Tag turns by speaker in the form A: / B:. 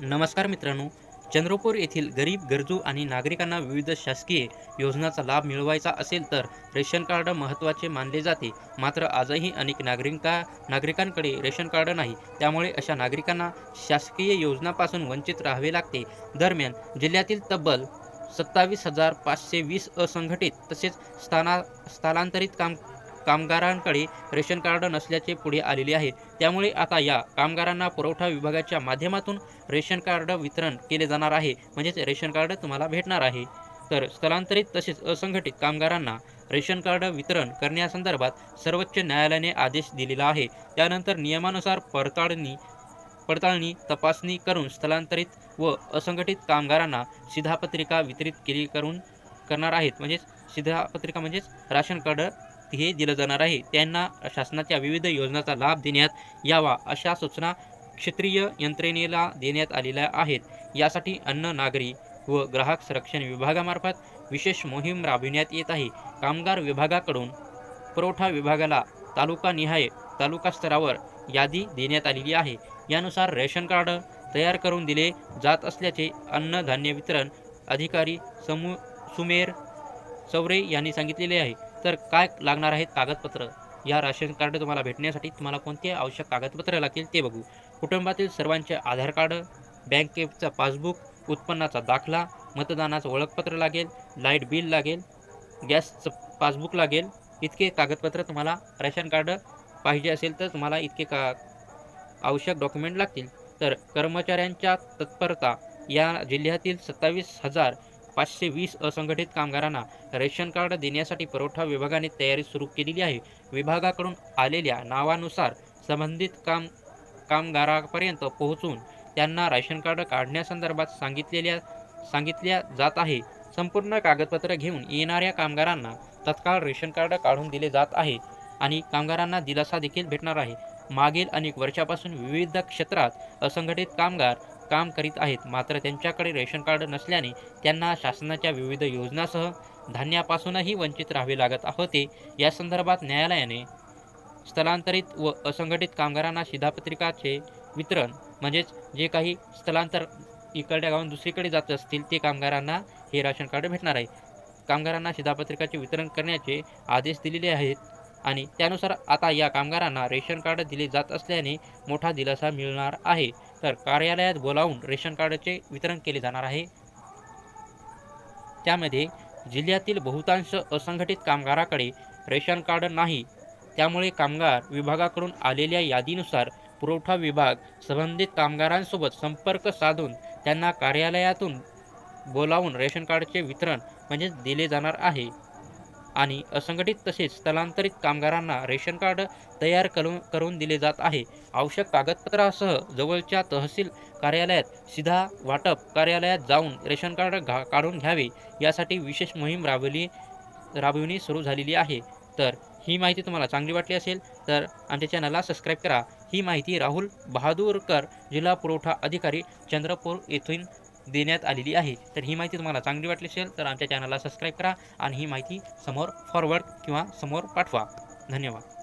A: नमस्कार मित्रांनो चंद्रपूर येथील गरीब गरजू आणि नागरिकांना विविध शासकीय योजनांचा लाभ मिळवायचा असेल तर रेशन कार्ड महत्त्वाचे मानले जाते. मात्र आजही अनेक नागरिका नागरिकांकडे रेशन कार्ड नाही. त्यामुळे अशा नागरिकांना शासकीय योजनापासून वंचित राहावे लागते. दरम्यान जिल्ह्यातील तब्बल सत्तावीस हजार पाचशे वीस असंघटित तसेच स्थाना स्थलांतरित काम कामगारांकडे रेशन कार्ड नसल्याचे पुढे आलेले आहे. त्यामुळे आता या कामगारांना पुरवठा विभागाच्या माध्यमातून रेशन कार्ड वितरण केले जाणार आहे. म्हणजेच रेशन कार्ड तुम्हाला भेटणार आहे. तर स्थलांतरित तसेच असंघटित कामगारांना रेशन कार्ड वितरण करण्यासंदर्भात सर्वोच्च न्यायालयाने आदेश दिलेला आहे. त्यानंतर नियमानुसार पडताळणी पडताळणी तपासणी करून स्थलांतरित व असंघटित कामगारांना शिधापत्रिका वितरित केली करून करणार आहेत. म्हणजेच शिधापत्रिका म्हणजेच राशन कार्ड हे दिलं जाणार आहे. त्यांना शासनाच्या विविध योजनांचा लाभ देण्यात यावा अशा सूचना क्षेत्रीय यंत्रणेला देण्यात आलेल्या आहेत. यासाठी अन्न नागरी व ग्राहक संरक्षण विभागामार्फत विशेष मोहीम राबविण्यात येत आहे. कामगार विभागाकडून पुरवठा विभागाला तालुकानिहाय तालुका स्तरावर यादी देण्यात आलेली आहे. यानुसार रेशन कार्ड तयार करून दिले जात असल्याचे अन्नधान्य वितरण अधिकारी समू सुमेर चौरे यांनी सांगितलेले आहे. तर काय लागणार आहेत कागदपत्र? या राशन कार्ड तुम्हाला भेटण्यासाठी तुम्हाला कोणते आवश्यक कागदपत्र लागतील ते बघू. कुटुंबातील सर्वांचे आधार कार्ड बँकेचा पासबुक उत्पन्नाचा दाखला मतदानाचं ओळखपत्र लागेल लाइट बिल लागेल गॅसचं पासबुक लागेल इतके कागदपत्र तुम्हाला राशन कार्ड पाहिजे असेल तर तुम्हाला इतके का आवश्यक डॉक्युमेंट लागतील. तर कर्मचाऱ्यांच्या तत्परता या जिल्ह्यातील सत्तावीस हजार पाचशे वीस असंघटित कामगारांना रेशन कार्ड देण्यासाठी पुरवठा विभागाने तयारी सुरू केलेली आहे. विभागाकडून आलेल्या नावानुसार संबंधित काम कामगारापर्यंत पोहोचून त्यांना रेशन कार्ड काढण्यासंदर्भात सांगितलेल्या सांगितल्या जात आहे. संपूर्ण कागदपत्र घेऊन येणाऱ्या कामगारांना तत्काळ रेशन कार्ड काढून दिले जात आहे आणि कामगारांना दिलासा देखील भेटणार आहे. मागील अनेक वर्षापासून विविध क्षेत्रात असंघटित कामगार काम करीत आहेत. मात्र त्यांच्याकडे रेशन कार्ड नसल्याने त्यांना शासनाच्या विविध योजनासह धान्यापासूनही वंचित राहावे लागत होते. या संदर्भात न्यायालयाने स्थलांतरित व असंघटित कामगारांना शिधापत्रिकाचे वितरण म्हणजेच जे काही स्थलांतर इकडल्या गावून दुसरीकडे जात असतील ते कामगारांना हे राशन कार्ड भेटणार आहे. कामगारांना शिधापत्रिकाचे वितरण करण्याचे आदेश दिलेले आहेत आणि त्यानुसार आता या कामगारांना रेशन कार्ड दिले जात असल्याने मोठा दिलासा मिळणार आहे. तर कार्यालयात बोलावून रेशन कार्डचे वितरण केले जाणार आहे. त्यामध्ये जिल्ह्यातील बहुतांश असंघटित कामगाराकडे रेशन कार्ड नाही. त्यामुळे कामगार विभागाकडून आलेल्या यादीनुसार पुरवठा विभाग संबंधित कामगारांसोबत संपर्क साधून त्यांना कार्यालयातून बोलावून रेशन कार्डचे वितरण म्हणजेच दिले जाणार आहे. आणि असंघटित तसेच स्थलांतरित कामगारांना रेशन कार्ड तयार करून करून दिले जात आहे. आवश्यक कागदपत्रासह जवळच्या तहसील कार्यालयात सीधा वाटप कार्यालयात जाऊन रेशन कार्ड घा काढून घ्यावे. यासाठी विशेष मोहीम राबवली राबविणी सुरू झालेली आहे. तर ही माहिती तुम्हाला चांगली वाटली असेल तर आमच्या चॅनलला सबस्क्राईब करा. ही माहिती राहुल बहादूरकर जिल्हा पुरवठा अधिकारी चंद्रपूर येथून देण्यात आलेली आहे. तर ही माहिती तुम्हाला चांगली वाटली असेल तर आमच्या चॅनलला सबस्क्राईब करा आणि ही माहिती समोर फॉरवर्ड किंवा समोर पाठवा. धन्यवाद.